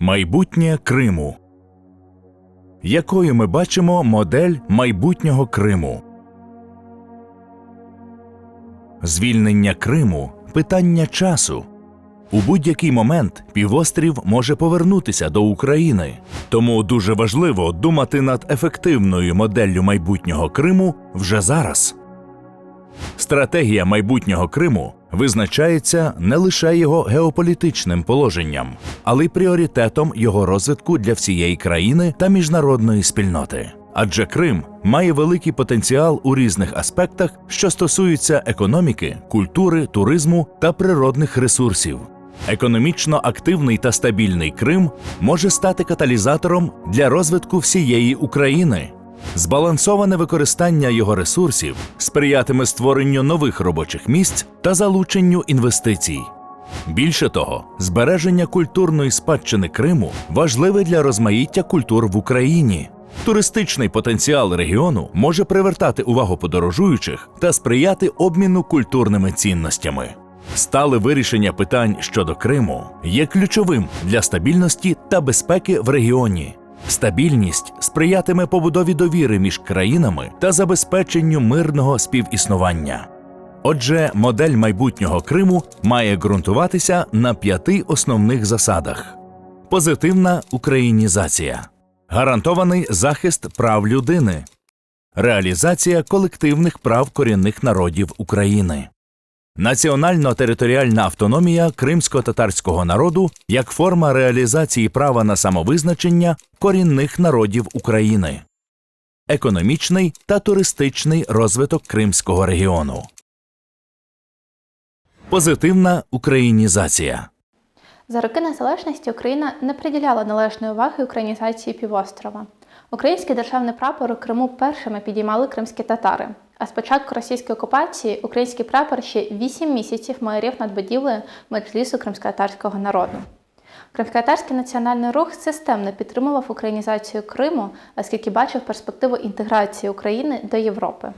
Майбутнє Криму. Якою ми бачимо модель майбутнього Криму? Звільнення Криму питання часу. У будь-який момент півострів може повернутися до України. Тому дуже важливо думати над ефективною моделлю майбутнього Криму вже зараз. Стратегія майбутнього Криму визначається не лише його геополітичним положенням, але й пріоритетом його розвитку для всієї країни та міжнародної спільноти. Адже Крим має великий потенціал у різних аспектах, що стосуються економіки, культури, туризму та природних ресурсів. Економічно активний та стабільний Крим може стати каталізатором для розвитку всієї України. Збалансоване використання його ресурсів сприятиме створенню нових робочих місць та залученню інвестицій. Більше того, збереження культурної спадщини Криму важливе для розмаїття культур в Україні. Туристичний потенціал регіону може привертати увагу подорожуючих та сприяти обміну культурними цінностями. Стале вирішення питань щодо Криму є ключовим для стабільності та безпеки в регіоні. Стабільність сприятиме побудові довіри між країнами та забезпеченню мирного співіснування. Отже, модель майбутнього Криму має ґрунтуватися на п'яти основних засадах: позитивна українізація, гарантований захист прав людини, реалізація колективних прав корінних народів України. Національно-територіальна автономія кримсько-татарського народу як форма реалізації права на самовизначення корінних народів України, економічний та туристичний розвиток Кримського регіону, позитивна українізація. За роки незалежності Україна не приділяла належної уваги українізації півострова. Український державний прапор у Криму першими підіймали кримські татари. А з початку російської окупації український прапор ще 8 місяців майорів над будівлею меджлісу кримськотатарського народу. Кримськотатарський національний рух системно підтримував українізацію Криму, оскільки бачив перспективу інтеграції України до Європи.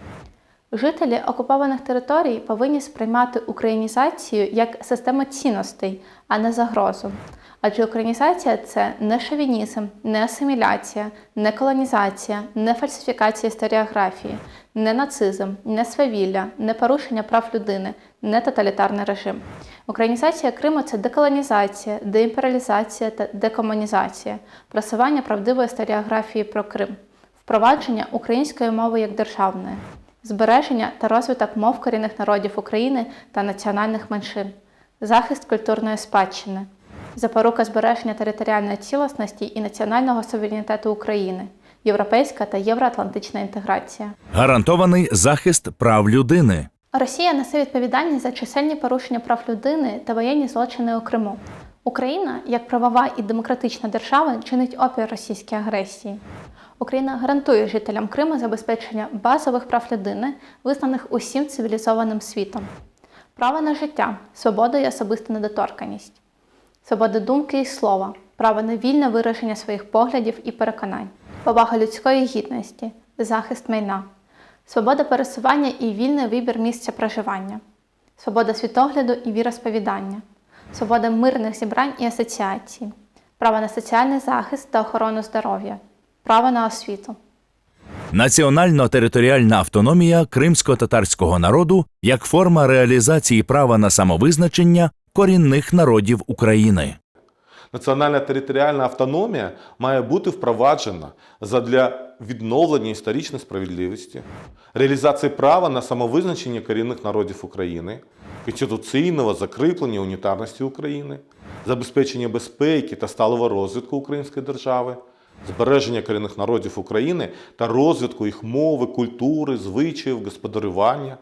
Жителі окупованих територій повинні сприймати українізацію як систему цінностей, а не загрозу. Адже українізація це не шовінізм, не асиміляція, не колонізація, не фальсифікація історіографії, не нацизм, не свавілля, не порушення прав людини, не тоталітарний режим. Українізація Криму це деколонізація, деімперіалізація та декомунізація, просування правдивої історіографії про Крим, впровадження української мови як державної збереження та розвиток мов корінних народів України та національних меншин, захист культурної спадщини, запорука збереження територіальної цілісності і національного суверенітету України, європейська та євроатлантична інтеграція. Гарантований захист прав людини, Росія несе відповідальність за чисельні порушення прав людини та воєнні злочини у Криму. Україна, як правова і демократична держава, чинить опір російській агресії. Україна гарантує жителям Криму забезпечення базових прав людини, визнаних усім цивілізованим світом, право на життя, свободу і особисту недоторканність, свобода думки і слова, право на вільне вираження своїх поглядів і переконань, повага людської гідності, захист майна, свобода пересування і вільний вибір місця проживання, свобода світогляду і віросповідання, свобода мирних зібрань і асоціацій, право на соціальний захист та охорону здоров'я, право на освіту. національно-територіальна автономія кримсько-татарського народу як форма реалізації права на самовизначення корінних народів України. Національна територіальна автономія має бути впроваджена задля відновлення історичної справедливості, реалізації права на самовизначення корінних народів України, конституційного закріплення унітарності України, забезпечення безпеки та сталого розвитку української держави, збереження корінних народів України та розвитку їх мови, культури, звичаїв, господарювання,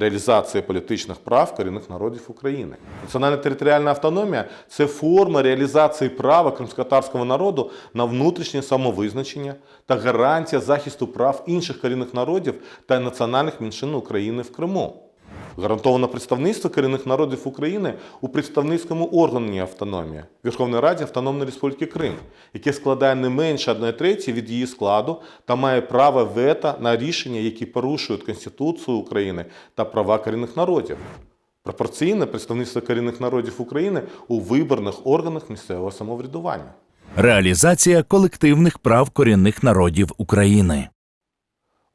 реалізація політичних прав корінних народів України. Національна територіальна автономія це форма реалізації права кримськотарського народу на внутрішнє самовизначення та гарантія захисту прав інших корінних народів та національних меншин України в Криму. Гарантовано представництво корінних народів України у представницькому органі автономії Верховній Раді Автономної Республіки Крим, яке складає не менше 1 треті від її складу та має право вето на рішення, які порушують Конституцію України та права корінних народів. Пропорційне представництво корінних народів України у виборних органах місцевого самоврядування. реалізація колективних прав корінних народів України.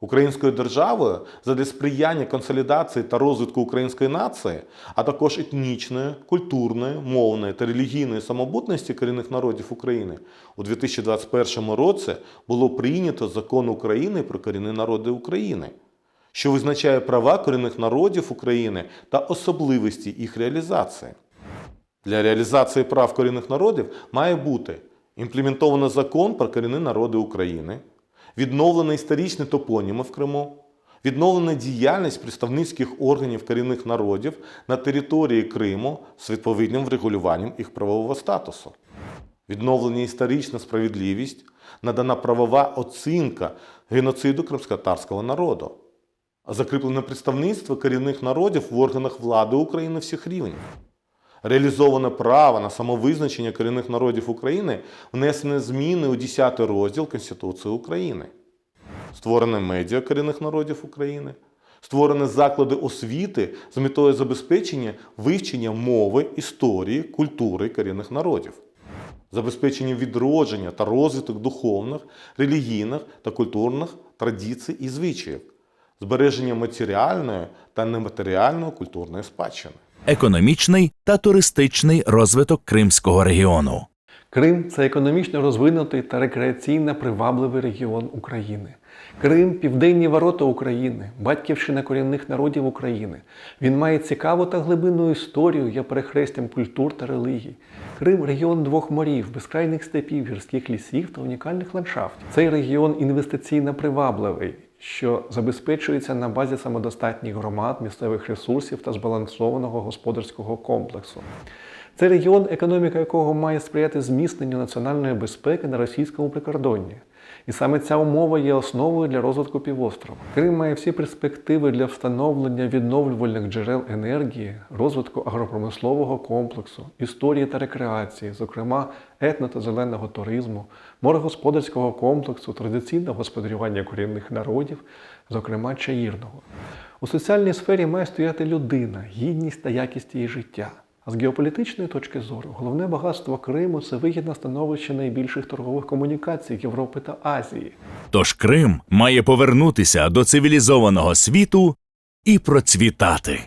Українською державою задля сприяння консолідації та розвитку української нації, а також етнічної, культурної, мовної та релігійної самобутності корінних народів України у 2021 році було прийнято закон України про корінні народи України, що визначає права корінних народів України та особливості їх реалізації. Для реалізації прав корінних народів має бути імплементовано закон про корінні народи України, відновлено історичні топоніми в Криму, відновлена діяльність представницьких органів корінних народів на території Криму з відповідним врегулюванням їх правового статусу, відновлена історична справедливість, надана правова оцінка геноциду кримськотарського народу, закріплене представництво корінних народів в органах влади України всіх рівнів. Реалізоване право на самовизначення корінних народів України, внесені зміни у 10 розділ Конституції України, створене медіа корінних народів України, створені заклади освіти з метою забезпечення вивчення мови, історії, культури корінних народів, забезпечення відродження та розвиток духовних, релігійних та культурних традицій і звичаїв, збереження матеріальної та нематеріальної культурної спадщини. Економічний та туристичний розвиток Кримського регіону. Крим це економічно розвинутий та рекреаційно привабливий регіон України. Крим південні ворота України, батьківщина корінних народів України. Він має цікаву та глибинну історію, є перехрестям культур та релігій. Крим регіон двох морів, безкрайних степів, гірських лісів та унікальних ландшафтів. Цей регіон інвестиційно привабливий, що забезпечується на базі самодостатніх громад, місцевих ресурсів та збалансованого господарського комплексу. Це регіон, економіка якого має сприяти зміцненню національної безпеки на російському прикордонні. І саме ця умова є основою для розвитку півострова. Крим має всі перспективи для встановлення відновлювальних джерел енергії, розвитку агропромислового комплексу, історії та рекреації, зокрема етно та зеленого туризму, морегосподарського комплексу, традиційного господарювання корінних народів, зокрема чаїрного. У соціальній сфері має стояти людина, гідність та якість її життя. З геополітичної точки зору, головне багатство Криму це вигідне становище найбільших торгових комунікацій Європи та Азії. Тож Крим має повернутися до цивілізованого світу і процвітати.